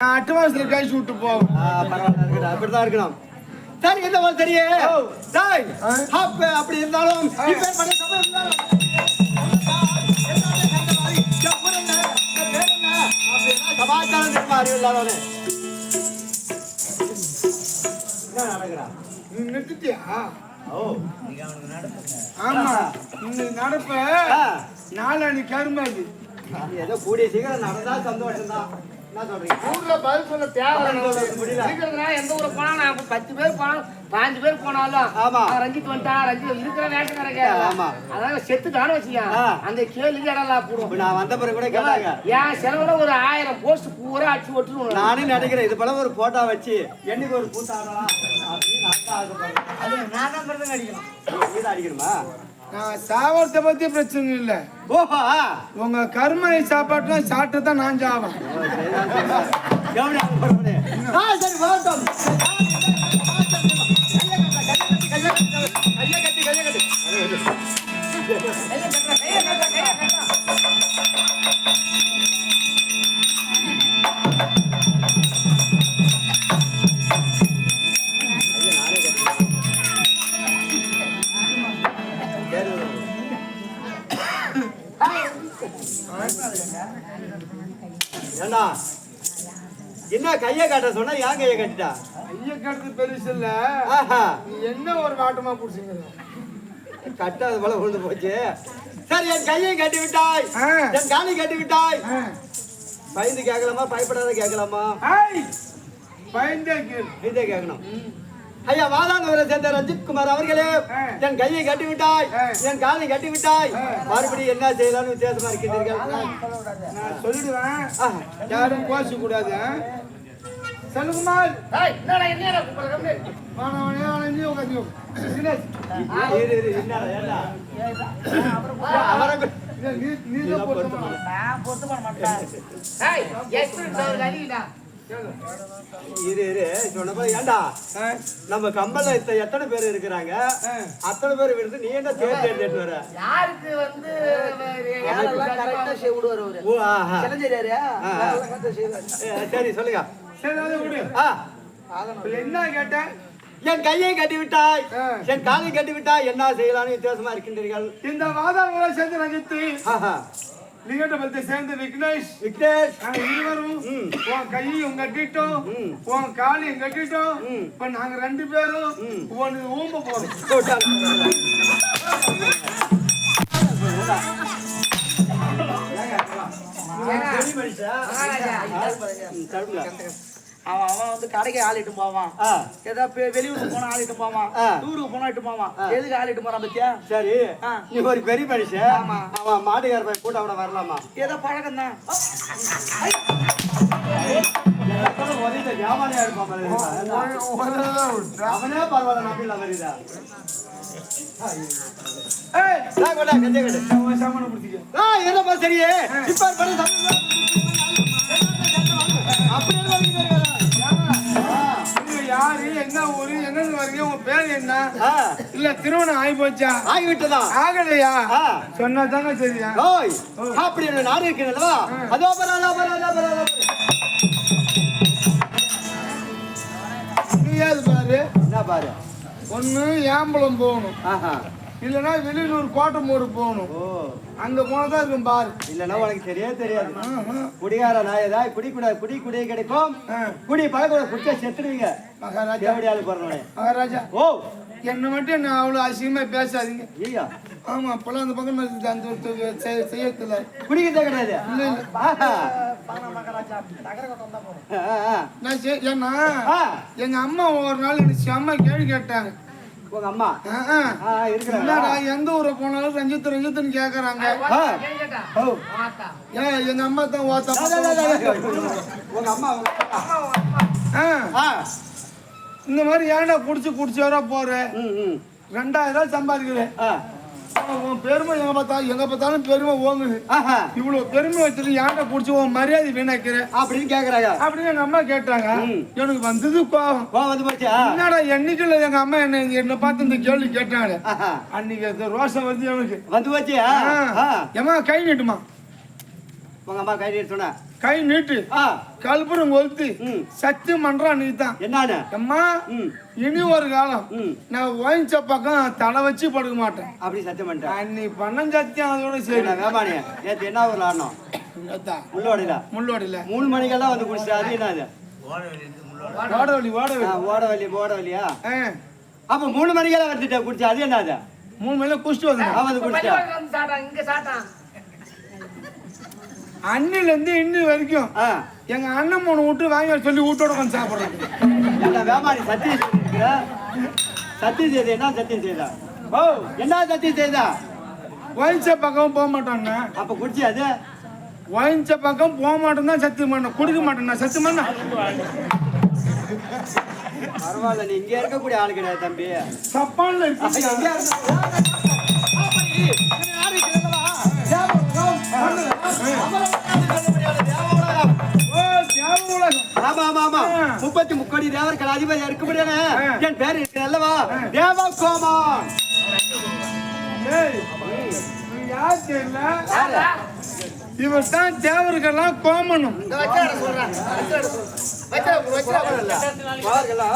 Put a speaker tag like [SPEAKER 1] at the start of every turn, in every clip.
[SPEAKER 1] அட்வான்ஸ்ல கழிச்சு விட்டு
[SPEAKER 2] இருக்கட்டும் அப்படிதான் இருக்கணும். சரி இந்த மாதிரி? அப்ப அப்படி இருந்தாலும் சமாச்சாரம் அறிவு இல்லாதவனே
[SPEAKER 1] நிறுத்திட்டியா? ஆமா நீ நடப்ப. நாளானி கருமாது
[SPEAKER 2] ஏதோ கூடிய சீக்கிரம் நடந்தா சந்தோஷம் தான்
[SPEAKER 1] ஊர்ல பதில் சொல்ல தேவை
[SPEAKER 3] எந்த ஊருக்கு போனா நான் பத்து பேர் போனாலும் பாஞ்சு பேர் போனாலும்
[SPEAKER 2] ஆமா.
[SPEAKER 3] ரஞ்சித் வந்துட்டான் ரஞ்சித் இருக்கிற வேட்டக்காரங்க
[SPEAKER 2] ஆமா.
[SPEAKER 3] அதாவது செத்துட்டான்னு வச்சுக்க. அந்த கேள்விக்கு இடம்லாம் போடும்
[SPEAKER 2] நான் வந்த பிறகு கூட கேட்டாங்க.
[SPEAKER 3] என் செலவுல ஒரு ஆயிரம் போஸ்ட் பூரா அடிச்சு விட்டுருவோம்
[SPEAKER 2] நானும் நினைக்கிறேன் இது போல ஒரு போட்டோ வச்சு என்னைக்கு ஒரு கூத்தாடலாம் அப்படின்னு நான்
[SPEAKER 3] நான் தான் அடிக்கணும்.
[SPEAKER 2] அடிக்கணுமா?
[SPEAKER 1] நான் சாவறத பத்தி பிரச்சனை இல்ல.
[SPEAKER 2] ஓஹோ
[SPEAKER 1] உங்க கருமாய் சாப்பாட்டுலாம் சாப்பிட்டு தான் நான் சாவேன்.
[SPEAKER 2] கையை கட்டு, கையை கட்டு. கையை காட்ட சொன்னா ஏன் கையை கட்டிட்டா?
[SPEAKER 1] ஐயா கடுத்து பெருசு இல்ல. என்ன ஒரு வாட்டமா புடிச்சுங்க
[SPEAKER 2] கட்டாத போல விழுந்து போச்சு. சரி என் கையை கட்டி விட்டாய். என் காலை கட்டி விட்டாய் பயந்து கேட்கலாமா? பயப்படாத கேட்கலாமா?
[SPEAKER 1] பயந்தே
[SPEAKER 2] இதே கேட்கணும். ஐயா வாதாங்கவரை சேர்ந்த ரஞ்சித் குமார் அவர்களே. என் கையை கட்டி விட்டாய். என் காலை கட்டி விட்டாய் மறுபடியும் என்ன செய்யலாம்னு வித்தியாசமா இருக்கின்றீர்கள்?
[SPEAKER 1] நான் சொல்லிடுவேன். யாரும் கோச்சு கூடாது. செல்லுகுமார்.
[SPEAKER 3] ஏய், என்னடா என்னடா கூப்பிடுற
[SPEAKER 1] மாணவனே அணைஞ்சு உட்காந்து
[SPEAKER 2] இரு, இரு, என்னடா, ஏண்டா? அவரை கு-
[SPEAKER 1] நீ நீ தான் பொருத்தமான
[SPEAKER 3] நான் பொறுத்து பண்ண மாட்டேன். ஏய் எக்ஸ்பீரியன்ஸ் அவருக்கு அதிகடா
[SPEAKER 2] இரு இரு சொன்ன போது ஏண்டா? நம்ம கம்பல்ல எத்தனை பேர் இருக்கிறாங்க? அத்தனை பேர் விடுத்து நீ என்ன வர?
[SPEAKER 3] யாருக்கு வந்து கரெக்டா செய்ய விடுவார் அவரு.
[SPEAKER 2] ஓ ஆஹா. சரி சொல்லுங்க.
[SPEAKER 1] என்ன கேட்டேன்?
[SPEAKER 2] என் கையை கட்டி விட்டாய். என் காலை கட்டி விட்டாய் என்ன செய்யலாம்னு வித்தியாசமா இருக்கின்றீர்கள்?
[SPEAKER 1] இந்த வாதாமுறை சேர்ந்து ரஞ்சித்து
[SPEAKER 2] ஆஹா.
[SPEAKER 1] லிங்கட்டபத்தை சேர்ந்து விக்னேஷ்.
[SPEAKER 2] விக்னேஷ்.
[SPEAKER 1] நாங்க இருவரும். உன் கையும் கட்டிட்டோம்.
[SPEAKER 2] ம்.
[SPEAKER 1] உன் காலையும் கட்டிட்டோம்.
[SPEAKER 2] ம்.
[SPEAKER 1] இப்ப நாங்க ரெண்டு பேரும். ஒன்னு ஊம்ப போறோம்.
[SPEAKER 4] அவன் அவன் வந்து கடைக்கு ஆளிட்டு போவான். ஏதாவது வெளியூருக்கு போனா ஆளிட்டு போவான்.
[SPEAKER 2] ஆ.
[SPEAKER 4] டூருக்கு போனா இட்டு போவான். எதுக்கு ஆளிட்டு போறான் பத்தியா?
[SPEAKER 2] சரி. நீ ஒரு பெரிய மனுஷன். அவன் மாட்டுக்கார போய் கூட்ட விட வரலாமா?
[SPEAKER 4] ஏதோ பழக்கம் தான்
[SPEAKER 2] வியாபாரியா இருப்பான். அவனே பரவாயில்ல நம்பில வருதா என்னப்பா சரியே? இப்ப
[SPEAKER 1] யாரு? என்ன ஊரு? எங்க வரீங்க உங்க பேர் என்ன? இல்ல திருமணம் ஆகி போச்சா
[SPEAKER 2] ஆகிவிட்டதா?
[SPEAKER 1] ஆகலையா?
[SPEAKER 2] ஆ.
[SPEAKER 1] சொன்னா தாங்க சரியா
[SPEAKER 2] அப்படி நாடு இருக்கிறதா அதோ பரா அதோ பரா அதோ பரா அதோ பரா. என்ன பாரு?
[SPEAKER 1] ஒண்ணு ஏம்பலம் போகணும். இல்லைன்னா வெளியூர் கோட்டமூர் போகணும். அங்க போனதா இருக்கும் பாரு.
[SPEAKER 2] இல்லன்னா உனக்கு தெரியவே தெரியாது. குடிகார நாயதா குடி கூட குடி குடி கிடைக்கும். குடி பழக்கூட குடிச்சா செத்துடுவீங்க.
[SPEAKER 1] மகாராஜா.
[SPEAKER 2] ஆளு போறவனே
[SPEAKER 1] மகாராஜா.
[SPEAKER 2] ஓ.
[SPEAKER 1] என்ன மட்டும் என்ன அவ்வளவு அசிங்கமா பேசாதீங்க.
[SPEAKER 2] ஐயா
[SPEAKER 1] ஆமா அப்பெல்லாம் அந்த பக்கம் நான் அந்த ஒரு தொ- செய்- செய்யறதில்ல.
[SPEAKER 2] குடிக்கிறதே கிடையாது
[SPEAKER 1] இல்ல. நான் செய்- ஏன்னா
[SPEAKER 2] ஆ.
[SPEAKER 1] எங்க அம்மா ஒரு நாள் எனக்கு செம்ம கேள்வி கேட்டாங்க.
[SPEAKER 2] உங்க அம்மா?
[SPEAKER 1] என்னடா எந்த ஊரை போனாலும் ரஞ்சித் ரஞ்சித்னு கேக்குறாங்க. எங்க அம்மா தான்.
[SPEAKER 2] உங்க அம்மா உங்க
[SPEAKER 1] ஆ,
[SPEAKER 2] ஆ.
[SPEAKER 1] இந்த மாதிரி ஏன்டா புடிச்சு புடிச்சு வர போற? ரெண்டாயிரம் ரூபாய் சம்பாதிக்கிறேன். உன் பெருமை எங்க பார்த்தா எங்க பார்த்தாலும் பெருமை ஓங்குது. இவ்வளவு பெருமை வச்சுட்டு ஏன்டா புடிச்சு உன் மரியாதை வீணாக்கிற?
[SPEAKER 2] அப்படின்னு கேக்குறாங்க.
[SPEAKER 1] அப்படின்னு எங்க அம்மா கேட்டாங்க. எனக்கு வந்தது கோவம்.
[SPEAKER 2] வந்து போச்சா?
[SPEAKER 1] என்னடா என்னைக்குள்ள எங்க அம்மா என்ன என்ன பார்த்து இந்த கேள்வி கேட்டாங்க. அன்னைக்கு ரோஷம் வந்து எனக்கு.
[SPEAKER 2] வந்து.
[SPEAKER 1] ஆ. ஏம்மா கை நீட்டுமா?
[SPEAKER 2] உங்க அம்மா கை நீட்டு சொன்ன.
[SPEAKER 1] கை நீட்டு.
[SPEAKER 2] ஆ.
[SPEAKER 1] கல்புரம்
[SPEAKER 2] ம்.
[SPEAKER 1] சத்தியம் பண்றா நீ தான்
[SPEAKER 2] என்னன்னு?
[SPEAKER 1] அம்மா இனி ஒரு காலம். நான் ஓய்ச்ச பக்கம் தலை வச்சு படுக்க மாட்டேன்.
[SPEAKER 2] அப்படி சத்தியம் பண்ணிட்டேன்.
[SPEAKER 1] அன்னி பண்ண சத்தியம் அதோட சரி.
[SPEAKER 2] வேமானி நேத்து என்ன ஊர்ல ஆடணும் முள்ளோடையில.
[SPEAKER 1] முள்ளோடில
[SPEAKER 2] மூணு மணிக்கெல்லாம் வந்து குடிச்சிட்டு அது என்னது
[SPEAKER 1] வாடவழி வாடவழி
[SPEAKER 2] ஆ, ஓட வலி ஓட வலியா
[SPEAKER 1] ஆ,
[SPEAKER 2] அப்ப மூணு மணிக்கெல்லாம் வந்துட்டேன் குடிச்சு அது என்னது
[SPEAKER 1] மூணு மணில குடிச்சிட்டு வந்தேன்
[SPEAKER 2] அவன் வந்து குடிச்சா
[SPEAKER 3] இங்க சாட்டான்
[SPEAKER 1] அன்னில இருந்து இன்னி வரைக்கும் எங்க அண்ணன் மூணு விட்டு வாங்கி சொல்லி வீட்டோட வந்து சாப்பிடுறேன்
[SPEAKER 2] சத்தியம் செய்திருக்கிற? சத்தியம் செய்த என்ன சத்தியம் செய்தா ஓ என்ன சத்தியம் செய்தா
[SPEAKER 1] ஒயின்ச பக்கம் போக மாட்டான்னா
[SPEAKER 2] அப்ப குடிச்சு அது?
[SPEAKER 1] ஒயின்ச பக்கம் போக மாட்டேன் தான் சத்தியம் பண்ண குடிக்க மாட்டேன் சத்தியம் பண்ண
[SPEAKER 2] பரவாயில்ல நீ இங்க இருக்கக்கூடிய ஆளு கிடையாது தம்பி.
[SPEAKER 1] சப்பான்ல இருக்கு.
[SPEAKER 2] முப்பத்தி முக்கோடி தேவர்கள் அதிபதி இருக்கும்படியான என் பேர் அல்லவா தேவா கோமா
[SPEAKER 1] ஏய் யார் தெரியல இவர் தான் தேவருக்கெல்லாம் கோமனும்
[SPEAKER 2] பாருங்களா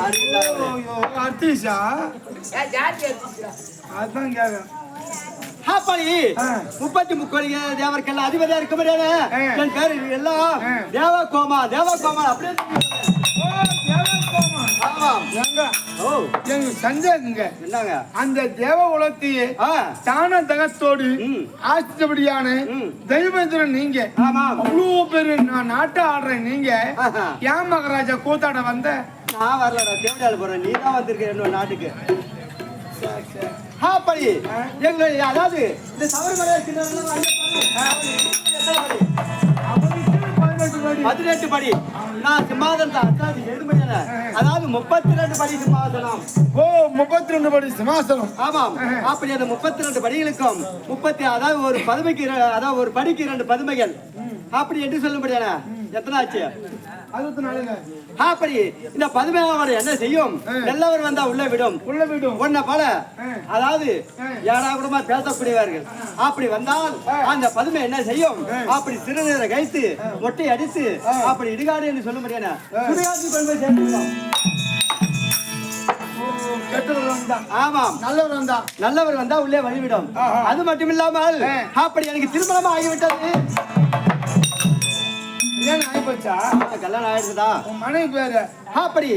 [SPEAKER 1] ஐயோ, அர்த்தீஷா அதான் கேட்க
[SPEAKER 2] முப்பத்தி முக்கோடி தேவர்கள் அதிபதியா இருக்கும்படியான
[SPEAKER 1] ஆ.
[SPEAKER 2] என் பேர் எல்லாம். தேவ கோமா தேவ கோமான் அப்படியே என்னங்க?
[SPEAKER 1] அந்த தேவ உலகத்தையே தான தகத்தோடு. ஆசித்தபடியான
[SPEAKER 2] ம்.
[SPEAKER 1] தெய்வத்தின் நீங்க. அவ்வளவு பேரு நான் நாட்டை ஆடுறேன் நீங்க. ஏன் மகராஜா கூத்தாட வந்த?
[SPEAKER 2] நான் வரலடா தேவடியால போறேன். நீ தான் வந்திருக்க என்னோட நாட்டுக்கு. அப்படி எங்களுடைய அதாவது இந்த சபரிமலை. பதினெட்டு படி. நான் அசாதி எழுதுமையான அதாவது முப்பத்தி ரெண்டு படி சிம்மாசனம்.
[SPEAKER 1] ஓ முப்பத்தி ரெண்டு படி சிம்மாசனம்.
[SPEAKER 2] ஆமாம். அப்படி அந்த முப்பத்தி ரெண்டு படிகளுக்கும் முப்பத்தி அதாவது ஒரு பதுமைக்கு அதாவது ஒரு படிக்கு இரண்டு பதுமைகள். அப்படி என்று சொல்லும்படியான எத்தனை ஆச்சு?
[SPEAKER 1] அறுபத்தி நாலுங்க.
[SPEAKER 2] அப்படி இந்த பதுமையாவர் என்ன செய்யும்? நல்லவர் வந்தா உள்ள விடும்.
[SPEAKER 1] உள்ள விடும்.
[SPEAKER 2] உன்னை போல. அதாவது ஏடா கூடமா பேசக்கூடியவர்கள். அப்படி வந்தால் அந்த பதுமை என்ன செய்யும்? அப்படி சிறுநீரை கைத்து மொட்டை அடித்து அப்படி இடுகாடு என்று சொல்ல முடியாது சுடுகாட்டு கொண்டு போய் சேர்த்துக்கலாம்
[SPEAKER 1] நல்லவர் வந்தா.
[SPEAKER 2] உள்ளே வழிவிடும். அது மட்டும் இல்லாமல். அப்படி எனக்கு திருமணம் ஆகிவிட்டது
[SPEAKER 1] ஏன் ஆயிப்போச்சா
[SPEAKER 2] ஆ, கல்யாணம் ஆயிடுச்சுதா
[SPEAKER 1] உன் மனைவி பேரு?
[SPEAKER 2] அப்படி.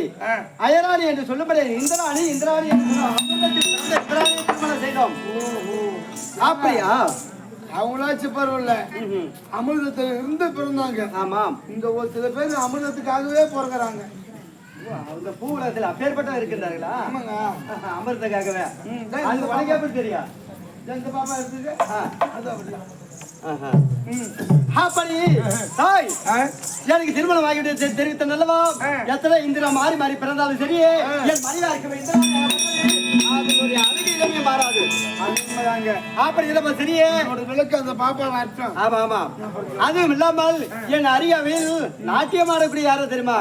[SPEAKER 2] அயராணி என்று சொல்லப்படி இந்திராணி இந்திராணி இந்திராணியை திருமணம் செய்தோம். அப்படியா
[SPEAKER 1] அவங்களாச்சும் பரவாயில்ல. அமிர்தத்துல இருந்து பிறந்தாங்க.
[SPEAKER 2] ஆமாம்.
[SPEAKER 1] இந்த ஒரு சில பேர் அமிர்தத்துக்காகவே பிறகுறாங்க
[SPEAKER 2] அந்த பூவுலகத்தில் அப்பேற்பட்ட இருக்கின்றார்களா?
[SPEAKER 1] ஆமாங்க.
[SPEAKER 2] அமிர்தக்காகவே அது எப்படி தெரியும்?
[SPEAKER 1] எந்த பாப்பா இருக்குது. அது. ம்.
[SPEAKER 2] அப்படி தாய்? எனக்கு திருமணம் ஆகிவிட்டு தெரிவித்த நல்லவா. எத்தனை இந்திரா மாறி மாறி பிறந்தாலும் சரியே என் மனைவா இருக்க வேண்டும் அதனுடைய அழகு இளமையை மாறாது.
[SPEAKER 1] அது உண்மைதாங்க
[SPEAKER 2] அப்படி இளம சரியே?
[SPEAKER 1] என்னோட விளக்கு அந்த பாப்பா அர்த்தம்
[SPEAKER 2] ஆமா ஆமா. அதுவும் இல்லாமல் என் அரியாவில் நாட்டியம் ஆடக்கூடிய யாரோ தெரியுமா?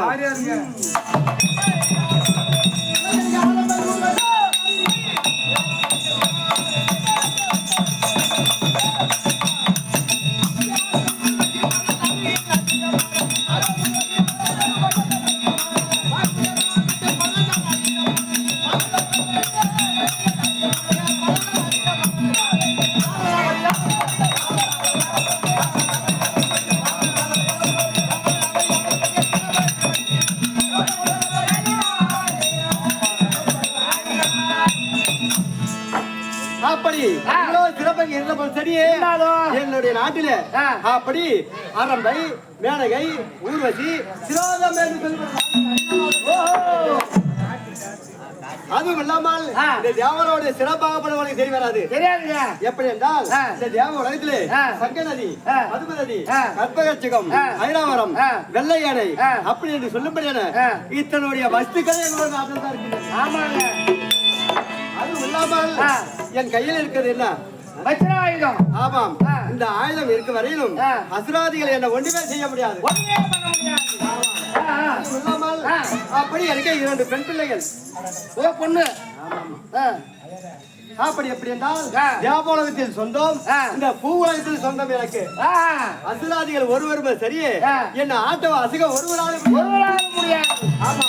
[SPEAKER 2] சிறப்பாக இருந்த சரியே என்னுடைய நாட்டிலே அப்படி அரம்பை மேனகை ஊர்வசி சிரோதம். அதுவும் இல்லாமல் இந்த தேவனோட சிறப்பாகப்படுவதற்கு தெரிய வராது
[SPEAKER 3] தெரியாதுங்க
[SPEAKER 2] எப்படி என்றால். இந்த தேவ உலகத்திலே. சங்க நதி. மதும நதி. கற்பகச்சிகம். ஐராவரம். வெள்ளை யானை. அப்படி என்று சொல்லும்படியான. இத்தனுடைய வஸ்துக்களே எங்களோட நாட்டில் தான் இருக்கின்றன
[SPEAKER 3] ஆமாங்க
[SPEAKER 2] அதுவும் இல்லாமல். என் கையில் இருக்கிறது என்ன
[SPEAKER 3] வச்சிர ஆயுதம்.
[SPEAKER 2] ஆமாம். இந்த ஆயுதம் இருக்க வரையிலும். அசுராதிகள் என்ன ஒன்றுமே செய்ய முடியாது. அப்படி எனக்கு இரண்டு பெண் பிள்ளைகள்.
[SPEAKER 3] ஓ பொண்ணு.
[SPEAKER 2] அப்படி எப்படி என்றால். வியாபாரத்தில் சொந்தம். இந்த பூ உலகத்தில் சொந்தம் எனக்கு. அசுராதிகள் ஒருவருமே சரி
[SPEAKER 4] ஆ.
[SPEAKER 2] என்ன ஆட்டோ அசுக ஒருவராலும்
[SPEAKER 4] ஒருவரால முடியாது.
[SPEAKER 2] ஆமா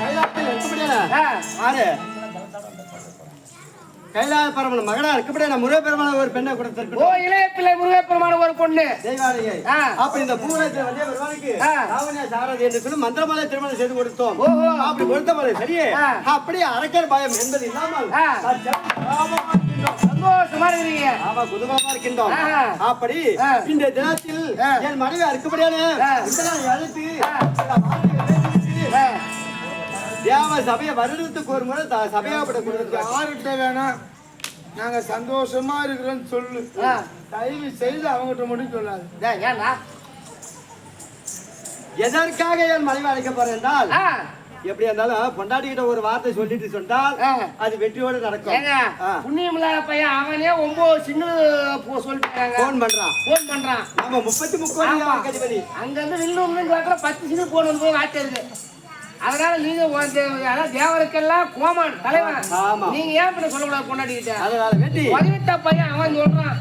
[SPEAKER 2] கைலாசத்தில் இருக்கப்படியான
[SPEAKER 4] ஆ.
[SPEAKER 2] ஆறு கைலாய பரமன் மகனா இருக்கப்படியான முருகப்பெருமான ஒரு பெண்ணை
[SPEAKER 4] ஓ
[SPEAKER 2] கொடுத்திருக்கணும்
[SPEAKER 4] இளைய பிள்ளை முருகப்பெருமான ஒரு பொண்ணு
[SPEAKER 2] தெய்வானிகை
[SPEAKER 4] ஆ.
[SPEAKER 2] அப்படி இந்த பூரத்தில் வந்து பெருமானுக்கு
[SPEAKER 4] ஆ.
[SPEAKER 2] லாவண்யா சாரதி என்று சொல்லி மந்திரமாலை திருமணம் செய்து கொடுத்தோம்
[SPEAKER 4] ஓஹோ.
[SPEAKER 2] அப்படி கொடுத்த மாதிரி சரியே. அப்படியே அரக்கர் பயம் என்பது இல்லாமல்.
[SPEAKER 4] சந்தோஷமா இருக்கிறீங்க
[SPEAKER 2] ஆமா குதூகலமா இருக்கின்றோம். அப்படி. இந்த தினத்தில். என் மனைவி அறுக்கப்படியான
[SPEAKER 4] ஆ.
[SPEAKER 2] தேவ சபையை வருடத்துக்கு ஒரு முறை சபையாப்பட கொடுத்திருக்காங்க
[SPEAKER 1] யார்கிட்ட வேணாம் நாங்க சந்தோஷமா இருக்கிறோம்னு சொல்லு. தயவு செய்து அவங்ககிட்ட மட்டும் சொல்லாது.
[SPEAKER 4] ஏன்டா?
[SPEAKER 2] எதற்காக என் மனைவி அழைக்க போறேன் என்றால் எப்படி இருந்தாலும் பொண்டாட்டி கிட்ட ஒரு வார்த்தை சொல்லிட்டு சொன்னால். அது வெற்றியோடு நடக்கும்.
[SPEAKER 4] புண்ணியம் இல்லாத பையன் அவனே ஒன்பது சின்ன சொல்லிட்டாங்க.
[SPEAKER 2] போன் பண்றான்.
[SPEAKER 4] போன் பண்றான்.
[SPEAKER 2] நம்ம முப்பத்தி. கதிபதி
[SPEAKER 4] அங்க இருந்து கிடக்குற பத்து சின்ன போன் வந்து வாய்ட்டு இருக்கு. அதனால நீங்க தேவருக்கெல்லாம் கோமான் தலைவன். நீங்க ஏன் இப்படி சொல்லக்கூடாது கொண்டாடிக்கிட்ட
[SPEAKER 2] அதனால
[SPEAKER 4] பையன் அவன் சொல்றான்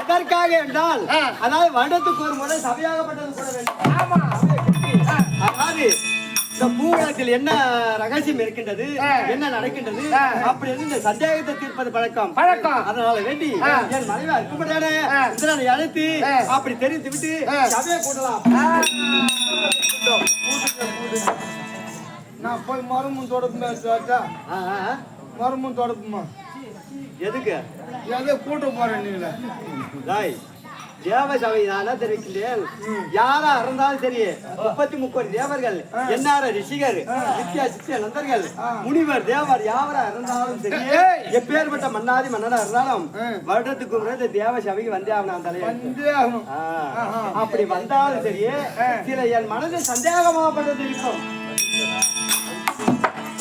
[SPEAKER 2] எதற்காக என்றால். அதாவது வருடத்துக்கு ஒரு முறை சபையாகப்பட்டது கூட வேண்டும்
[SPEAKER 4] ஆமா
[SPEAKER 2] அதாவது இந்த பூவனத்தில் என்ன ரகசியம் இருக்கின்றது. என்ன நடக்கின்றது. அப்படி இருந்து இந்த சந்தேகத்தை தீர்ப்பது பழக்கம்
[SPEAKER 4] பழக்கம்.
[SPEAKER 2] அதனால வேண்டி. என் மனைவி அற்புதமான
[SPEAKER 4] ஆ.
[SPEAKER 2] இந்திரனை அழைத்து. அப்படி தெரிந்து விட்டு. சபையை கூட்டலாம்
[SPEAKER 1] நான் போய் மரமும் தொடப்புமா சாட்டா. மரமும் தொடப்புமா
[SPEAKER 2] எதுக்கு?
[SPEAKER 1] எதை கூட்ட போறேன் நீங்கள.
[SPEAKER 2] தாய் தேவ சபை தெரிவிக்கின்றேன் யாரா இருந்தாலும் சரி முப்பத்தி முப்பது தேவர்கள் என்னார ரிஷிகர் நித்யா சித்திய நந்தர்கள் முனிவர் தேவர் யாவரா இருந்தாலும் சரி எப்பேற்பட்ட மன்னாதி மன்னனா இருந்தாலும் வருடத்துக்கு முறை தேவ சபைக்கு வந்தே தலைவர்.
[SPEAKER 1] ஆகணும்.
[SPEAKER 2] ஆ, அப்படி வந்தாலும் சரி சில என் மனதில் சந்தேகமாகப்பட்டது இருக்கும்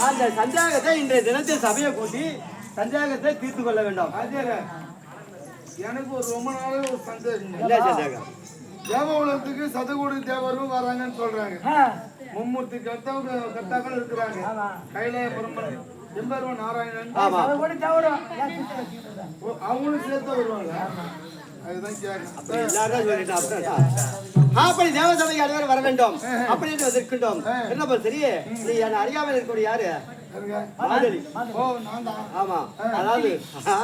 [SPEAKER 2] அந்த சந்தேகத்தை இன்றைய தினத்தில் சபையை கூட்டி சந்தேகத்தை தீர்த்து கொள்ள வேண்டும்.
[SPEAKER 1] எனக்கு ஒரு ரொம்ப நாளே ஒரு சந்தேகம். தேவகுலத்துக்கு சதகோடி தேவரும் வராங்கன்னு சொல்றாங்க. மும்மூர்த்தி கர்த்தாவு கர்த்தாக்கள் இருக்கிறாங்க. கைலாய பரம்பரை. எம்பெருமான் நாராயணன். அவங்களும் சேர்த்து வருவாங்க.
[SPEAKER 2] அப்படி தேவசபைக்கு அனைவரும் வர வேண்டும். அப்படி என்று வந்திருக்கின்றோம். என்ன சரி. நீ என்ன அறியாமல் இருக்கக்கூடிய யாரு? ஆமா. அதாவது ஆ,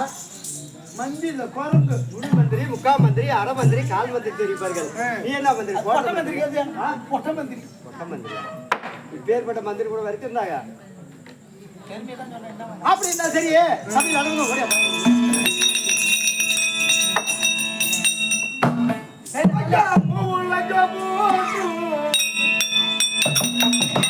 [SPEAKER 1] மந்தி இல்ல குரங்கு.
[SPEAKER 2] முழு மந்திரி முக்கா மந்திரி அரை மந்திரி கால் மந்திரி தெரிவிப்பார்கள் நீ என்ன மந்திரி?
[SPEAKER 1] பொட்ட மந்திரி
[SPEAKER 2] இப்பேற்பட்ட கூட வரைக்கும் அப்படி இருந்தா சரி. அப்படி நடந்து ஓடியா.
[SPEAKER 1] தெங்கல்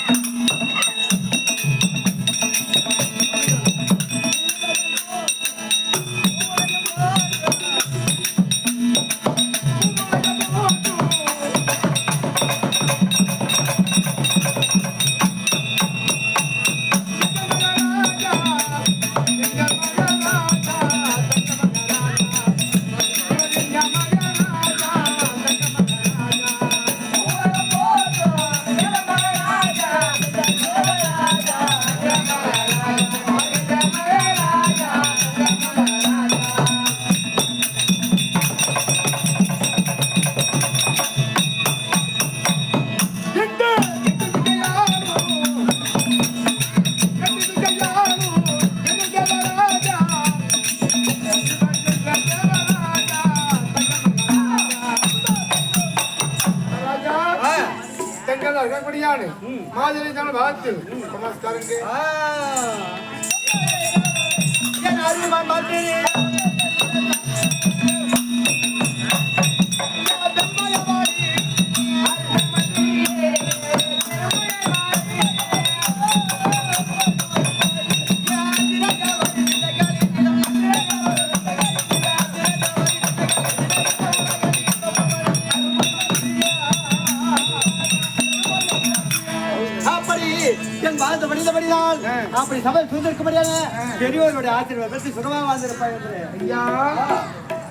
[SPEAKER 2] அப்படி சபை சூழ்ந்திருக்கும்படியான பெரியோருடைய ஆசீர்வாதம் பெற்று சுகமாக வாழ்ந்திருப்பாங்க
[SPEAKER 1] ஐயா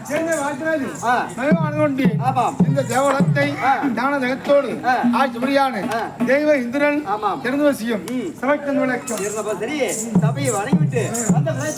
[SPEAKER 1] சேர்ந்த வாழ்த்துறது
[SPEAKER 2] ஆ.
[SPEAKER 1] மகிழ்வான கொண்டு
[SPEAKER 2] ஆமாம்
[SPEAKER 1] இந்த தேவலத்தை. ஞான ஜெகத்தோடு. ஆட்சி புரியான. தெய்வ இந்திரன்
[SPEAKER 2] ஆமாம்.
[SPEAKER 1] திறந்து வசியம். சமைத்தன் விளக்கம்
[SPEAKER 2] இருந்தப்போ சரி சபையை வணங்கிவிட்டு அந்த விலை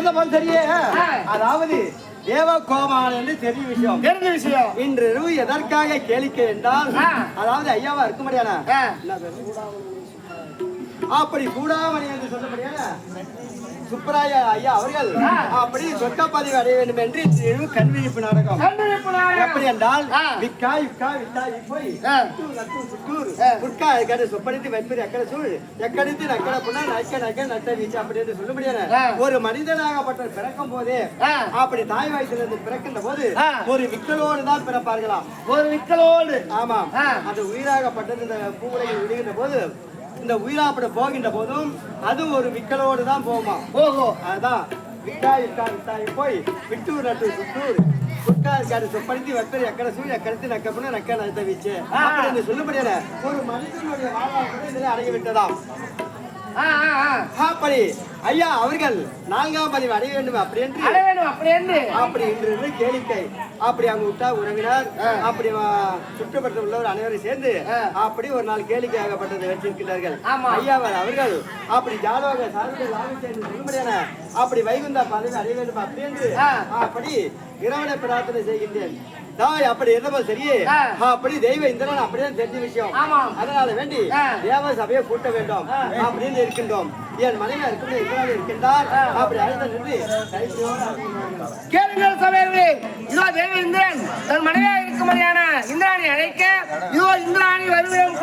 [SPEAKER 2] இருந்தப்போ சரியே? அதாவது தேவ கோமான் என்று தெரிஞ்ச விஷயம்.
[SPEAKER 1] தெரிஞ்ச விஷயம்.
[SPEAKER 2] இன்று இரவு எதற்காக கேளிக்கை என்றால். அதாவது ஐயாவா இருக்க முடியாதா. அப்படி கூடாமணி என்று சொல்லப்படுகிற சுப்பராய ஐயா அவர்கள். அப்படி சொக்க பதிவு அடைய வேண்டும் என்று இன்று கண்விழிப்பு நாடகம். எப்படி என்றால். விக்கா யுக்கா விட்டா போய்
[SPEAKER 4] ஆ.
[SPEAKER 2] சுட்டூர் புட்கா எக்கடை சொப்படித்து வைப்பது எக்கடை சூழ் எக்கடித்து நக்கடை புண்ணா நக்க நக்க நட்ட வீச்சு அப்படி என்று சொல்ல முடியாது. ஒரு மனிதனாகப்பட்ட பிறக்கும் போதே. அப்படி தாய் வயிற்றிலிருந்து பிறக்கின்ற போது. ஒரு விக்கலோடு தான் பிறப்பார்களாம்
[SPEAKER 4] ஒரு விக்கலோடு
[SPEAKER 2] ஆமாம்
[SPEAKER 4] ஆ.
[SPEAKER 2] அந்த உயிராகப்பட்டது இந்த பூவுலகில் விடுகின்ற போது இந்த உயிராப்பட போகின்ற போதும் அது ஒரு விக்கலோடு தான் போகுமா?
[SPEAKER 4] ஓஹோ
[SPEAKER 2] அதான். விட்டா விட்டா விட்டாய் போய் விட்டூர் நட்டு சுட்டூர். குட்டா இருக்காரு சொப்படுத்தி வெப்பர் எக்கட சூழ் எக்கடத்து நக்கப்பன நக்க நத்த வீச்சு. அப்படின்னு சொல்லப்படியான ஒரு மனிதனுடைய வாழ்வாதாரம் இதில் அடங்கி விட்டதாம்
[SPEAKER 4] ஆ, ஆ, ஆ.
[SPEAKER 2] அப்படி ஐயா அவர்கள் நான்காம் பதிவு அடைய வேண்டும் அப்படி என்று.
[SPEAKER 4] அட வேணும் அப்படி என்று.
[SPEAKER 2] அப்படி இருந்து கேளிக்கை. அப்படி அங்க விட்டா உறவினர் அப்படி சுற்றப்பட்டு உள்ளவர் அனைவரும் சேர்ந்து அப்படி ஒரு நாள் கேளிக்கை ஆகப்பட்டதை வச்சிருக்கிறார்கள். ஐயாவர் அவர்கள் அப்படி ஜாதக சார்பில் என்று அப்படி வைகுந்தா பதவி அடைய வேண்டும் அப்படி என்று. அப்படி இறைவனை பிரார்த்தனை செய்கின்றேன். தாய் அப்படி இருந்தப்போ சரியே
[SPEAKER 4] ஆ.
[SPEAKER 2] அப்படி தெய்வ இந்திரன் அப்படிதான் தெரிஞ்ச விஷயம். அதனால வேண்டி. தேவ சபையை கூட்ட வேண்டும் அப்படின்னு இருக்கின்றோம் என் மனைவி இருக்கும் இந்திரன் இருக்கின்றார் அப்படி அழைத்த நின்று.
[SPEAKER 4] கேளுங்கள் சபையர்களே இதோ தேவ இந்திரன் தன் மனைவியாக இருக்கும்படியான இந்திராணி அழைக்க இதோ இந்திராணி வருவிடம்